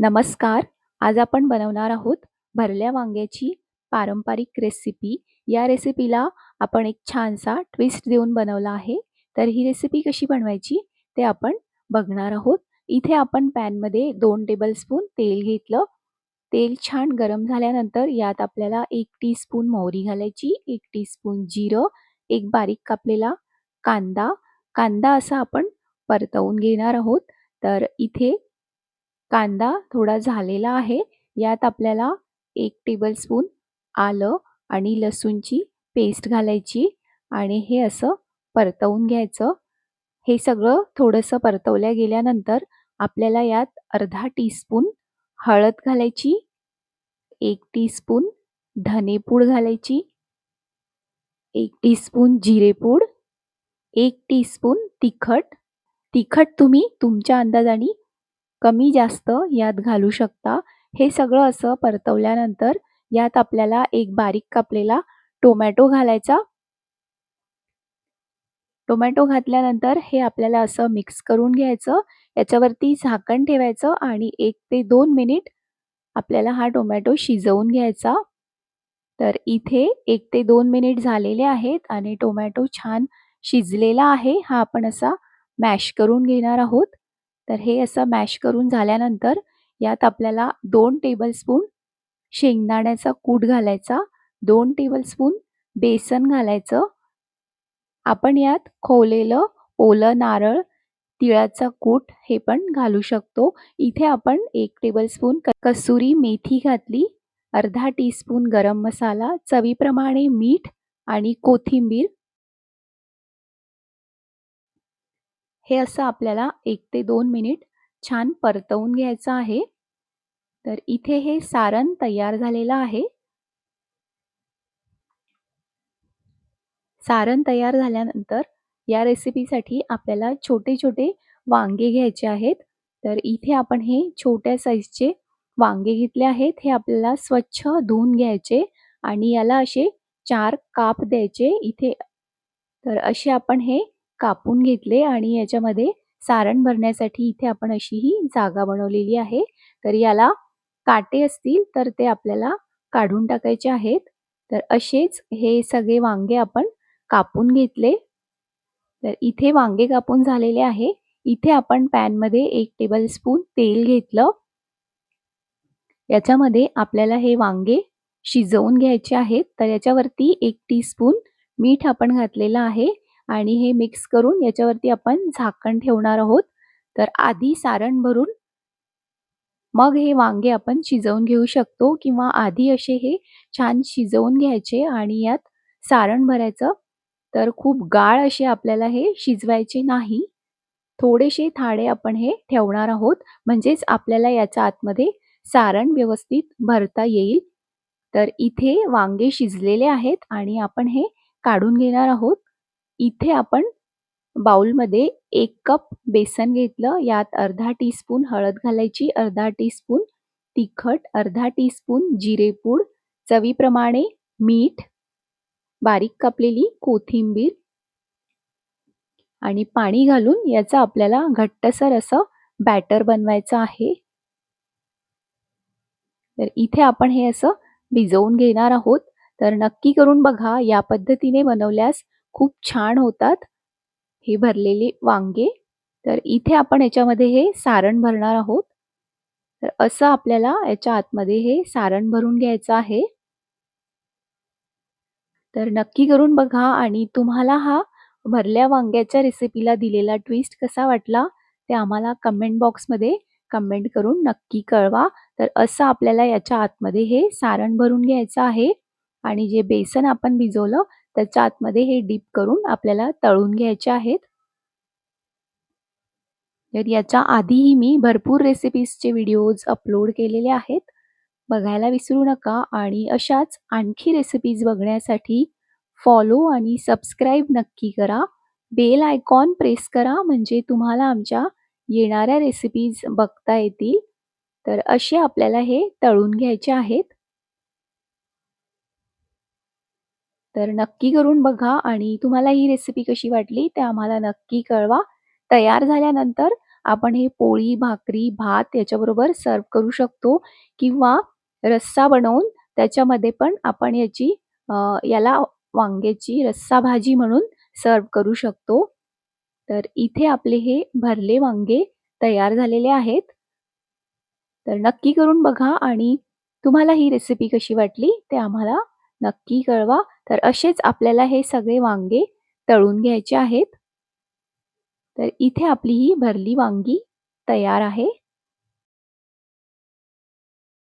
नमस्कार. आज आपण बनवणार आहोत भरल्या वांग्याची पारंपरिक रेसिपी या रेसिपीला आपण एक छानसा ट्विस्ट देऊन बनवला आहे. तर ही रेसिपी कशी बनवायची ते आपण बघणार आहोत. इथे आपण पॅनमध्ये दोन टेबलस्पून तेल घेतलं. तेल छान गरम झाल्यानंतर यात आपल्याला एक टीस्पून मोहरी घालायची एक टीस्पून जिरं एक बारीक कापलेला कांदा. कांदा असा आपण परतवून घेणार आहोत. तर इथे कांदा थोडा झालेला आहे. यात आपल्याला एक टेबलस्पून आलं आणि लसूणची पेस्ट घालायची आणि हे असं परतवून घ्यायचं. हे सगळं थोडंसं परतवल्या गेल्यानंतर आपल्याला यात अर्धा टीस्पून हळद घालायची एक टीस्पून धनेपूड घालायची एक टीस्पून जिरेपूड एक टीस्पून तिखट. तिखट तुम्ही तुमच्या अंदाजाने कमी जास्त यात घालू शकता. हे सगळं असं परतवल्यानंतर यात आपल्याला एक बारीक कापलेला टोमॅटो घालायचा. टोमॅटो घातल्यानंतर हे आपल्याला असं मिक्स करून घ्यायचं. याच्यावरती झाकण ठेवायचं आणि एक ते दोन मिनिट आपल्याला हा टोमॅटो शिजवून घ्यायचा. तर इथे एक ते दोन मिनिट झालेले आहेत आणि टोमॅटो छान शिजलेला आहे. हा आपण असा मॅश करून घेणार आहोत. तर हे असं मॅश करून झाल्यानंतर यात आपल्याला दोन टेबलस्पून शेंगदाण्याचा कूट घालायचा दोन टेबलस्पून बेसन घालायचं. आपण यात खोवलेलं ओलं नारळ तिळाचा कूट हे पण घालू शकतो. इथे आपण एक टेबलस्पून कसुरी मेथी घातली अर्धा टीस्पून गरम मसाला चवीप्रमाणे मीठ आणि कोथिंबीर हे असं आपल्याला एक ते दोन मिनिट छान परतवून घ्यायचं आहे. तर इथे हे सारण तयार झालेलं आहे. सारण तयार झाल्यानंतर या रेसिपीसाठी आपल्याला छोटे छोटे वांगे घ्यायचे आहेत. तर इथे आपण हे छोट्या साईजचे वांगे घेतले आहेत. हे आपल्याला स्वच्छ धुवून घ्यायचे आणि याला असे चार काप द्यायचे इथे. तर असे आपण हे कापून घेतले आणि याच्यामध्ये सारण भरण्यासाठी इथे आपण अशी ही जागा बनवलेली आहे. तर याला काटे असतील तर ते आपल्याला काढून टाकायचे आहेत. तर असेच हे सगळे वांगे आपण कापून घेतले. तर इथे वांगे कापून झालेले आहे. इथे आपण पॅनमध्ये एक टेबल स्पून तेल घेतलं. याच्यामध्ये आपल्याला हे वांगे शिजवून घ्यायचे आहेत. तर याच्यावरती एक टीस्पून मीठ आपण घातलेलं आहे. आणि हे मिक्स करून याच्यावरती आपण झाकण ठेवणार आहोत. तर आधी सारण भरून मग हे वांगे आपण शिजवून घेऊ शकतो किंवा आधी असे हे छान शिजवून घ्यायचे आणि यात सारण भरायचं. तर खूप गाळ असे आपल्याला हे शिजवायचे नाही. थोडेसे थाडे आपण हे ठेवणार आहोत. म्हणजेच आपल्याला याच्या आतमध्ये सारण व्यवस्थित भरता येईल. तर इथे वांगे शिजलेले आहेत आणि आपण हे काढून घेणार आहोत. इथे आपण बाउलमध्ये एक कप बेसन घेतलं यात अर्धा टीस्पून हळद घालायची अर्धा टीस्पून तिखट अर्धा टीस्पून जिरेपूड चवीप्रमाणे मीठ बारीक कापलेली कोथिंबीर आणि पाणी घालून याचा आपल्याला घट्टसर असं बॅटर बनवायचं आहे. तर इथे आपण हे असं भिजवून घेणार आहोत. तर नक्की करून बघा या पद्धतीने बनवल्यास खूप छान होतात. हे भरलेले वांगे. तर इथे आपण याच्यामध्ये हे सारण भरणार आहोत. तर असं आपल्याला याच्या आतमध्ये हे सारण भरून घ्यायचं आहे. तर नक्की करून बघा आणि तुम्हाला हा भरल्या वांग्याच्या रेसिपीला दिलेला ट्विस्ट कसा वाटला ते आम्हाला कमेंट बॉक्समध्ये कमेंट करून नक्की कळवा. तर असं आपल्याला याच्या आतमध्ये हे सारण भरून घ्यायचं आहे. आणि जे बेसन आपण भिजवलं त्याच्या आतमध्ये हे डीप करून आपल्याला तळून घ्यायचे आहेत. तर याच्या आधीही मी भरपूर रेसिपीजचे व्हिडिओज अपलोड केलेले आहेत. बघायला विसरू नका आणि अशाच आणखी रेसिपीज बघण्यासाठी फॉलो आणि सबस्क्राईब नक्की करा. बेल आयकॉन प्रेस करा म्हणजे तुम्हाला आमच्या येणाऱ्या रेसिपीज बघता येतील. तर असे आपल्याला हे तळून घ्यायचे आहेत. तर नक्की करून बघा आणि तुम्हाला ही रेसिपी कशी वाटली ते आम्हाला नक्की कळवा तयार झाल्यानंतर आपण हे पोळी, भाकरी, भात याच्याबरोबर सर्व्ह करू शकतो किंवा रस्सा बनवून त्याच्यामध्ये पण आपण याची याला वांग्याची रस्सा भाजी म्हणून सर्व्ह करू शकतो. तर इथे आपले हे भरले वांगे तयार झालेले आहेत. तर नक्की करून बघा आणि तुम्हाला ही रेसिपी कशी वाटली ते आम्हाला नक्की कळवा. तर असेच आपल्याला हे सगळे वांगे तळून घ्यायचे आहेत. तर इथे आपली ही भरली वांगी तयार आहे.